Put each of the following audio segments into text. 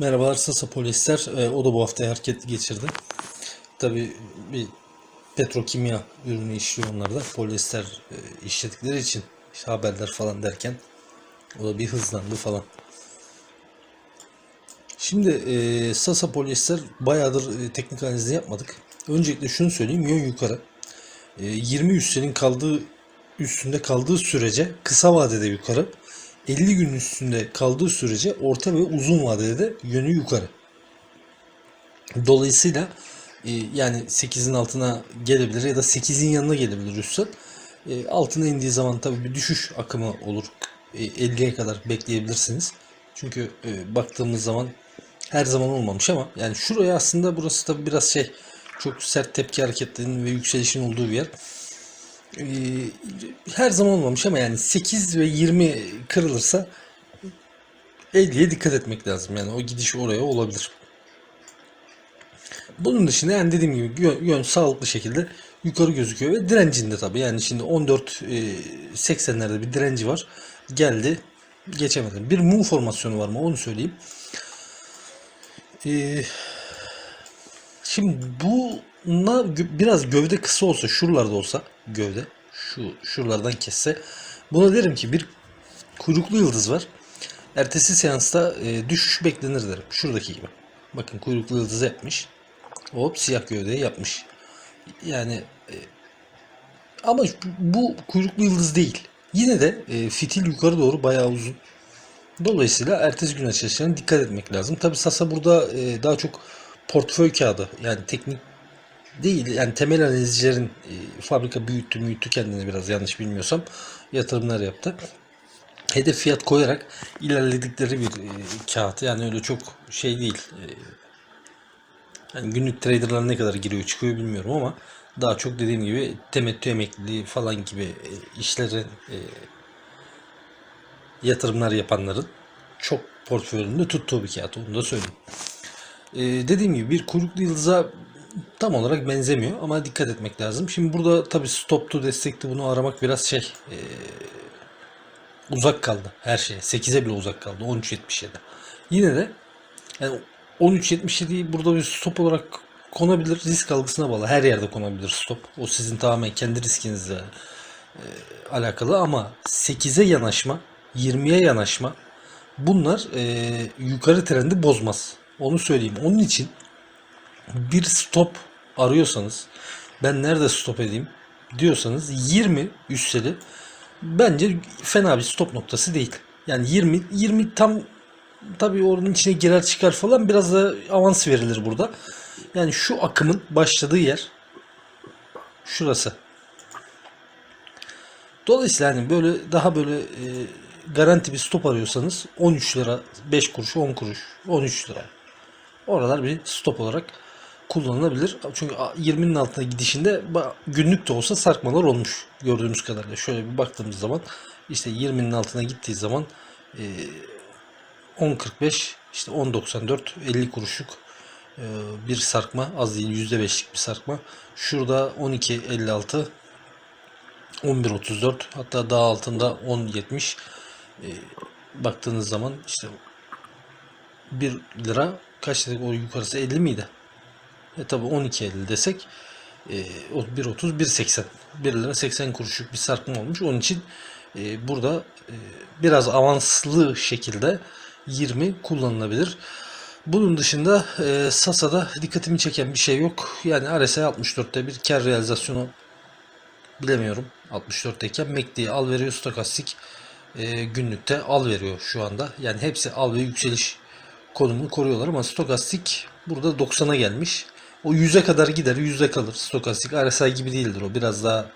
Merhabalar Sasa Polyester. Ee, o da bu hafta hareketli geçirdi. Tabii bir petrokimya ürünü işliyor onlar da. Polyester e, işledikleri için işte haberler falan derken o da bir hızlandı falan. Şimdi e, Sasa Polyester bayağıdır e, teknik analizini yapmadık. Öncelikle şunu söyleyeyim yön yukarı. E, 20 üslerin kaldığı üstünde kaldığı sürece kısa vadede yukarı. 50 gün üstünde kaldığı sürece orta ve uzun vadede de yönü yukarı. Dolayısıyla e, yani 8'in altına gelebilir ya da 8'in yanına gelebilir üstten. E, altına indiği zaman tabii bir düşüş akımı olur. E, 50'ye kadar bekleyebilirsiniz. Çünkü e, baktığımız zaman her zaman olmamış ama yani şuraya aslında burası tabii biraz şey çok sert tepki hareketlerinin ve yükselişin olduğu bir yer. Ee, her zaman olmamış ama yani 8 ve 20 kırılırsa 50'ye dikkat etmek lazım. Yani o gidiş oraya olabilir. Bunun dışında yani dediğim gibi yön, yön sağlıklı şekilde yukarı gözüküyor ve direncinde tabii. Yani şimdi 14 e, 80'lerde bir direnci var. Geldi geçemedi. Bir mum formasyonu var mı onu söyleyeyim. Ee, Şimdi gö- biraz gövde kısa olsa, şuralarda olsa gövde, şu şuralardan kesse, buna derim ki bir kuyruklu yıldız var. Ertesi seansta e, düşüş beklenir derim. Şuradaki gibi. Bakın kuyruklu yıldız yapmış. Hop siyah gövdeyi yapmış. Yani e, ama bu kuyruklu yıldız değil. Yine de e, fitil yukarı doğru bayağı uzun. Dolayısıyla ertesi gün açılışlarına dikkat etmek lazım. Tabi Sasa burada e, daha çok portföy kağıdı yani teknik değil yani temel analizcilerin e, fabrika büyüttü büyüttü kendine biraz yanlış bilmiyorsam yatırımlar yaptı. Hedef fiyat koyarak ilerledikleri bir e, kağıt yani öyle çok şey değil. E, yani günlük traderlar ne kadar giriyor çıkıyor bilmiyorum ama daha çok dediğim gibi temettü emekliliği falan gibi e, işlerin e, yatırımlar yapanların çok portföyünde tuttuğu bir kağıt onu da söyleyeyim. Ee, dediğim gibi bir kuyruklu yıldıza tam olarak benzemiyor ama dikkat etmek lazım. Şimdi burada tabi stop to destekti bunu aramak biraz şey ee, uzak kaldı her şeye. 8'e bile uzak kaldı 13.77. Yine de yani 13.77'yi burada bir stop olarak konabilir. Risk algısına bağlı. Her yerde konabilir stop. O sizin tamamen kendi riskinizle e, alakalı ama 8'e yanaşma, 20'ye yanaşma bunlar e, yukarı trendi bozmaz. Onu söyleyeyim. Onun için bir stop arıyorsanız ben nerede stop edeyim diyorsanız 20 üsteli bence fena bir stop noktası değil. Yani 20 20 tam tabii oranın içine girer çıkar falan biraz da avans verilir burada. Yani şu akımın başladığı yer şurası. Dolayısıyla hani böyle daha böyle e, garanti bir stop arıyorsanız 13 lira 5 kuruş 10 kuruş 13 lira oralar bir stop olarak kullanılabilir. Çünkü 20'nin altına gidişinde günlük de olsa sarkmalar olmuş gördüğümüz kadarıyla. Şöyle bir baktığımız zaman işte 20'nin altına gittiği zaman e, 10.45 işte 10.94 50 kuruşluk e, bir sarkma az değil %5'lik bir sarkma. Şurada 12.56 11.34 hatta daha altında 10.70 e, baktığınız zaman işte 1 lira kaç dedik o yukarısı 50 miydi? E tabi 12.50 desek e, o 1.30 1.80 1 lira 80 kuruşluk bir sarkma olmuş. Onun için e, burada e, biraz avanslı şekilde 20 kullanılabilir. Bunun dışında e, Sasa'da dikkatimi çeken bir şey yok. Yani RSI 64'te bir kar realizasyonu bilemiyorum. 64'teyken MACD'ye al veriyor stokastik e, günlükte al veriyor şu anda. Yani hepsi al ve yükseliş konumunu koruyorlar ama stokastik burada 90'a gelmiş. O 100'e kadar gider, 100'e kalır. Stokastik RSI gibi değildir o. Biraz daha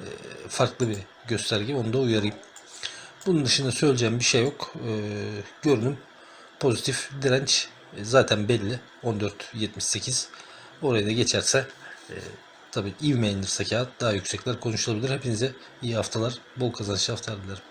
e, farklı bir gösterge. Onu da uyarayım. Bunun dışında söyleyeceğim bir şey yok. E, görünüm pozitif. Direnç e, zaten belli. 14.78. Oraya da geçerse e, tabii ivme inirse kağıt daha yüksekler konuşulabilir. Hepinize iyi haftalar, bol kazançlı haftalar dilerim.